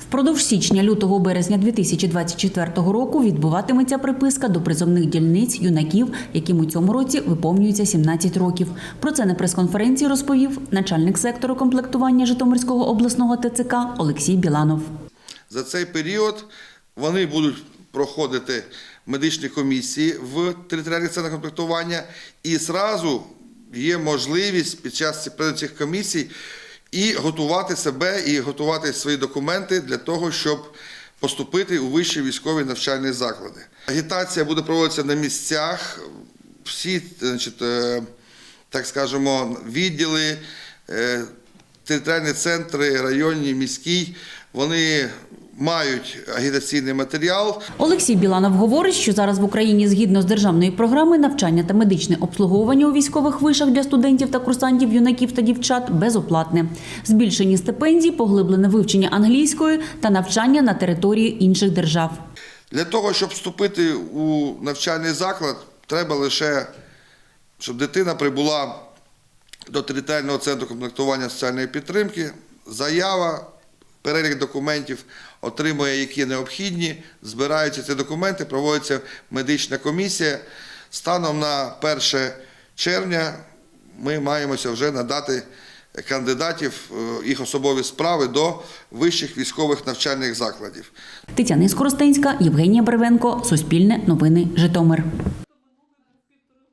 Впродовж січня-лютого березня 2024 року відбуватиметься приписка до призовних дільниць юнаків, яким у цьому році виповнюється 17 років. Про це на прес-конференції розповів начальник сектору комплектування Житомирського обласного ТЦК Олексій Біланов. За цей період вони будуть проходити медичні комісії в територіальних центрах комплектування, і зразу є можливість під час цих комісій і готувати себе, і готувати свої документи для того, щоб поступити у вищі військові навчальні заклади. Агітація буде проводитися на місцях. Всі, значить, е, так скажемо, відділи, е, територіальні центри, районні, міські, вони мають агітаційний матеріал. Олексій Біланов говорить, що зараз в Україні згідно з державної програми навчання та медичне обслуговування у військових вишах для студентів та курсантів, юнаків та дівчат безоплатне. Збільшені стипендії, поглиблене вивчення англійської та навчання на території інших держав. Для того, щоб вступити у навчальний заклад, треба лише, щоб дитина прибула до територіального центру комплектування соціальної підтримки, заява, перелік документів отримує, які необхідні, збираються ці документи, проводиться медична комісія. Станом на 1 червня ми маємося вже надати кандидатів, е, їх особові справи до вищих військових навчальних закладів. Тетяна Скоростенська, Євгенія Барвенко, Суспільне новини, Житомир.